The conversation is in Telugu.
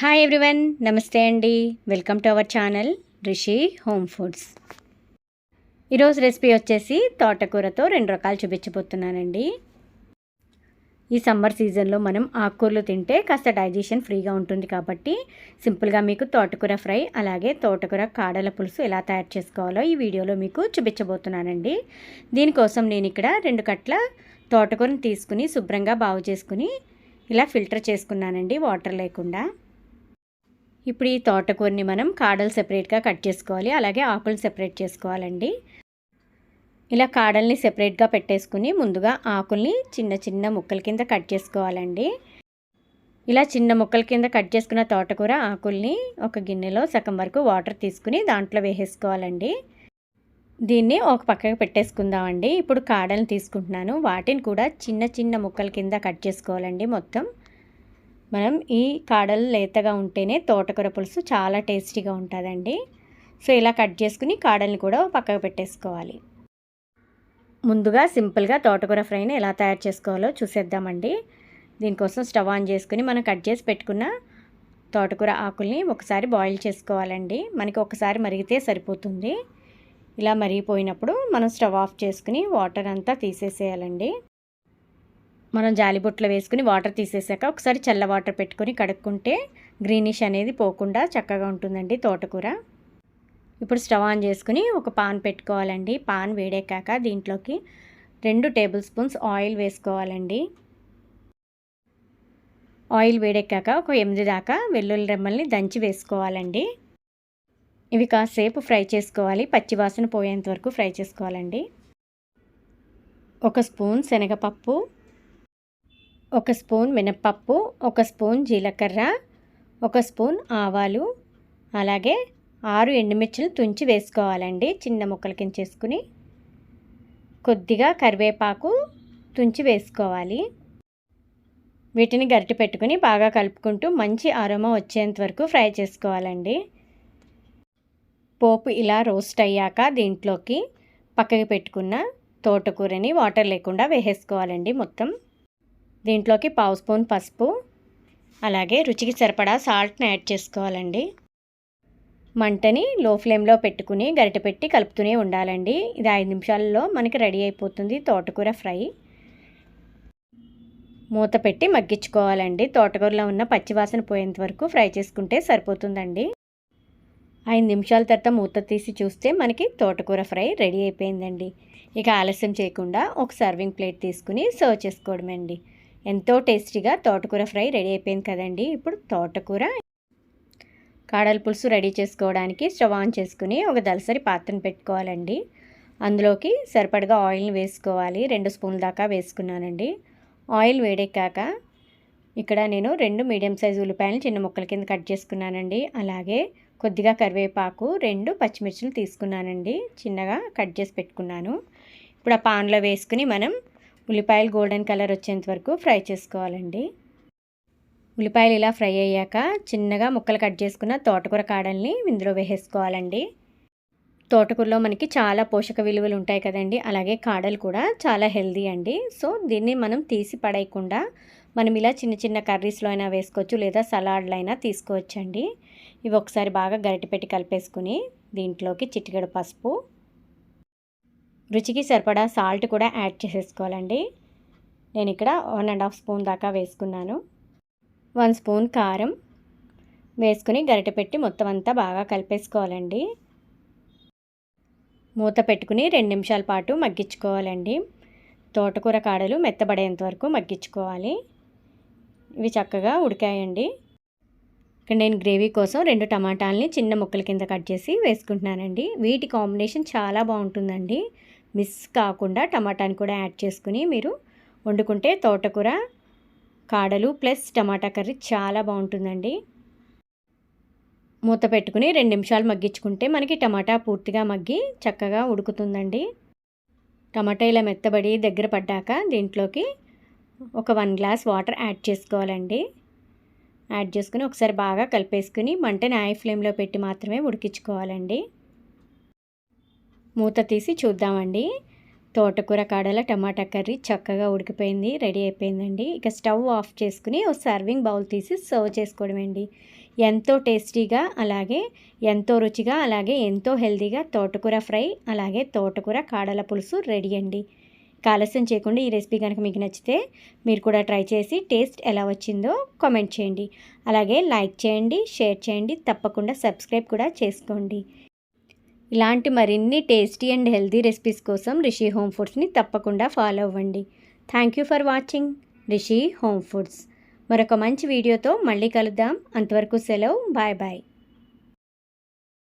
హాయ్ ఎవ్రీవన్ నమస్తే అండి. Welcome to our channel Rishi home foods ఈరోజు రెసిపీ వచ్చేసి తోటకూరతో రెండు రకాలు చూపించబోతున్నానండి. ఈ సమ్మర్ సీజన్లో మనం ఆకుకూరలు తింటే కాస్త డైజెషన్ ఫ్రీగా ఉంటుంది కాబట్టి సింపుల్గా మీకు తోటకూర ఫ్రై అలాగే తోటకూర కాడల పులుసు ఎలా తయారు చేసుకోవాలో ఈ వీడియోలో మీకు చూపించబోతున్నానండి. దీనికోసం నేను ఇక్కడ రెండు కట్ల తోటకూరను తీసుకుని శుభ్రంగా బాగు చేసుకుని ఇలా ఫిల్టర్ చేసుకున్నానండి వాటర్ లేకుండా. ఇప్పుడు ఈ తోటకూరని మనం కాడలు సెపరేట్గా కట్ చేసుకోవాలి. అలాగే ఆకులు సెపరేట్ చేసుకోవాలండి. ఇలా కాడల్ని సెపరేట్గా పెట్టేసుకుని ముందుగా ఆకుల్ని చిన్న చిన్న ముక్కల కింద కట్ చేసుకోవాలండి. ఇలా చిన్న ముక్కల కింద కట్ చేసుకున్న తోటకూర ఆకుల్ని ఒక గిన్నెలో సగం వరకు వాటర్ తీసుకుని దాంట్లో వేసేసుకోవాలండి. దీన్ని ఒక పక్కకి పెట్టేసుకుందామండి. ఇప్పుడు కాడల్ని తీసుకుంటున్నాను. వాటిని కూడా చిన్న చిన్న ముక్కల కింద కట్ చేసుకోవాలండి మొత్తం. మనం ఈ కాడలు లేతగా ఉంటేనే తోటకూర పులుసు చాలా టేస్టీగా ఉంటుందండి. సో ఇలా కట్ చేసుకుని కాడల్ని కూడా పక్కకు పెట్టేసుకోవాలి. ముందుగా సింపుల్గా తోటకూర ఫ్రైని ఎలా తయారు చేసుకోవాలో చూసేద్దామండి. దీనికోసం స్టవ్ ఆన్ చేసుకుని మనం కట్ చేసి పెట్టుకున్న తోటకూర ఆకుల్ని ఒకసారి బాయిల్ చేసుకోవాలండి. మనకి ఒకసారి మరిగితే సరిపోతుంది. ఇలా మరిగిపోయినప్పుడు మనం స్టవ్ ఆఫ్ చేసుకుని వాటర్ అంతా తీసేసేయాలండి. మనం జాలిబొట్లు వేసుకుని వాటర్ తీసేసాక ఒకసారి చల్ల వాటర్ పెట్టుకొని కడుక్కుంటే గ్రీనిష్ అనేది పోకుండా చక్కగా ఉంటుందండి తోటకూర. ఇప్పుడు స్టవ్ ఆన్ చేసుకుని ఒక పాన్ పెట్టుకోవాలండి. పాన్ వేడెక్కాక దీంట్లోకి రెండు టేబుల్ స్పూన్స్ ఆయిల్ వేసుకోవాలండి. ఆయిల్ వేడెక్కాక ఒక ఎనిమిది దాకా వెల్లుల్లి రెమ్మల్ని దంచి వేసుకోవాలండి. ఇవి కాసేపు ఫ్రై చేసుకోవాలి. పచ్చివాసన పోయేంత వరకు ఫ్రై చేసుకోవాలండి. ఒక స్పూన్ శనగపప్పు ఒక స్పూన్ మినప్పప్పు ఒక స్పూన్ జీలకర్ర ఒక స్పూన్ ఆవాలు అలాగే ఆరు ఎండుమిర్చిలు తుంచి వేసుకోవాలండి చిన్న ముక్కల కించేసుకుని. కొద్దిగా కరివేపాకు తుంచి వేసుకోవాలి. వీటిని గరిటె పెట్టుకుని బాగా కలుపుకుంటూ మంచి ఆరోమా వచ్చేంత వరకు ఫ్రై చేసుకోవాలండి. పోపు ఇలా రోస్ట్ అయ్యాక దీంట్లోకి పక్కకి పెట్టుకున్న తోటకూరని వాటర్ లేకుండా వేసేసుకోవాలండి మొత్తం. దీంట్లోకి పావు స్పూన్ పసుపు అలాగే రుచికి సరిపడా సాల్ట్ని యాడ్ చేసుకోవాలండి. మంటని లో ఫ్లేమ్లో పెట్టుకుని గరిట పెట్టి కలుపుతూనే ఉండాలండి. ఇది ఐదు నిమిషాల్లో మనకి రెడీ అయిపోతుంది తోటకూర ఫ్రై. మూత పెట్టి మగ్గించుకోవాలండి. తోటకూరలో ఉన్న పచ్చివాసన పోయేంత వరకు ఫ్రై చేసుకుంటే సరిపోతుందండి. ఐదు నిమిషాల తర్వాత మూత తీసి చూస్తే మనకి తోటకూర ఫ్రై రెడీ అయిపోయిందండి. ఇక ఆలస్యం చేయకుండా ఒక సర్వింగ్ ప్లేట్ తీసుకుని సర్వ్ చేసుకోవడమండి. ఎంతో టేస్టీగా తోటకూర ఫ్రై రెడీ అయిపోయింది కదండి. ఇప్పుడు తోటకూర కాడల పులుసు రెడీ చేసుకోవడానికి స్టవ్ ఆన్ చేసుకుని ఒక దలసరి పాత్రను పెట్టుకోవాలండి. అందులోకి సరిపడగా ఆయిల్ని వేసుకోవాలి. రెండు స్పూన్ల దాకా వేసుకున్నానండి. ఆయిల్ వేడెక్కాక ఇక్కడ నేను రెండు మీడియం సైజు ఉల్లిపాయలు చిన్న ముక్కల కింద కట్ చేసుకున్నానండి. అలాగే కొద్దిగా కరివేపాకు రెండు పచ్చిమిర్చిలు తీసుకున్నానండి. చిన్నగా కట్ చేసి పెట్టుకున్నాను. ఇప్పుడు ఆ పాన్లో వేసుకుని మనం ఉల్లిపాయలు గోల్డెన్ కలర్ వచ్చేంత వరకు ఫ్రై చేసుకోవాలండి. ఉల్లిపాయలు ఇలా ఫ్రై అయ్యాక చిన్నగా ముక్కలు కట్ చేసుకున్న తోటకూర కాడల్ని ఇందులో వేసేసుకోవాలండి. తోటకూరలో మనకి చాలా పోషక విలువలు ఉంటాయి కదండి. అలాగే కాడలు కూడా చాలా హెల్దీ అండి. సో దీన్ని మనం తీసి పడేయకుండా మనం ఇలా చిన్న చిన్న కర్రీస్లో అయినా వేసుకోవచ్చు లేదా సలాడ్లో అయినా తీసుకోవచ్చండి. ఇవి ఒకసారి బాగా గరిటపెట్టి కలిపేసుకుని దీంట్లోకి చిటికెడు పసుపు రుచికి సరిపడా సాల్ట్ కూడా యాడ్ చేసేసుకోవాలండి. నేను ఇక్కడ వన్ అండ్ హాఫ్ స్పూన్ దాకా వేసుకున్నాను. వన్ స్పూన్ కారం వేసుకుని గరిటె పెట్టి మొత్తం అంతా బాగా కలిపేసుకోవాలండి. మూత పెట్టుకుని రెండు నిమిషాల పాటు మగ్గించుకోవాలండి. తోటకూర కాడలు మెత్తబడేంత వరకు మగ్గించుకోవాలి. ఇవి చక్కగా ఉడికాయండి. ఇక్కడ నేను గ్రేవీ కోసం రెండు టమాటాలని చిన్న ముక్కల కింద కట్ చేసి వేసుకుంటున్నానండి. వీటి కాంబినేషన్ చాలా బాగుంటుందండి. మిస్ కాకుండా టమాటాని కూడా యాడ్ చేసుకుని మీరు వండుకుంటే తోటకూర కాడలు ప్లస్ టమాటా కర్రీ చాలా బాగుంటుందండి. మూత పెట్టుకుని రెండు నిమిషాలు మగ్గించుకుంటే మనకి టమాటా పూర్తిగా మగ్గి చక్కగా ఉడుకుతుందండి. టమాటా ఇలా మెత్తబడి దగ్గర పడ్డాక దీంట్లోకి ఒక వన్ గ్లాస్ వాటర్ యాడ్ చేసుకోవాలండి. యాడ్ చేసుకుని ఒకసారి బాగా కలిపేసుకుని మంటని హై ఫ్లేమ్లో పెట్టి మాత్రమే ఉడికించుకోవాలండి. మూత తీసి చూద్దామండి. తోటకూర కాడల టమాటా కర్రీ చక్కగా ఉడికిపోయింది రెడీ అయిపోయిందండి. ఇక స్టవ్ ఆఫ్ చేసుకుని ఒక సర్వింగ్ బౌల్ తీసి సర్వ్ చేసుకోవడమండి. ఎంతో టేస్టీగా అలాగే ఎంతో రుచిగా అలాగే ఎంతో హెల్తీగా తోటకూర ఫ్రై అలాగే తోటకూర కాడల పులుసు రెడీ అండి. ఆలస్యం చేయకుండా ఈ రెసిపీ కనుక మీకు నచ్చితే మీరు కూడా ట్రై చేసి టేస్ట్ ఎలా వచ్చిందో కామెంట్ చేయండి. అలాగే లైక్ చేయండి షేర్ చేయండి తప్పకుండా సబ్స్క్రైబ్ కూడా చేసుకోండి. ఇలాంటి మరిన్ని టేస్టీ అండ్ హెల్తీ రెసిపీస్ కోసం రిషి హోమ్ ఫుడ్స్ని తప్పకుండా ఫాలో అవ్వండి. Thank you for watching Rishi home foods. మరొక మంచి వీడియోతో మళ్ళీ కలుద్దాం. అంతవరకు సెలవు. Bye bye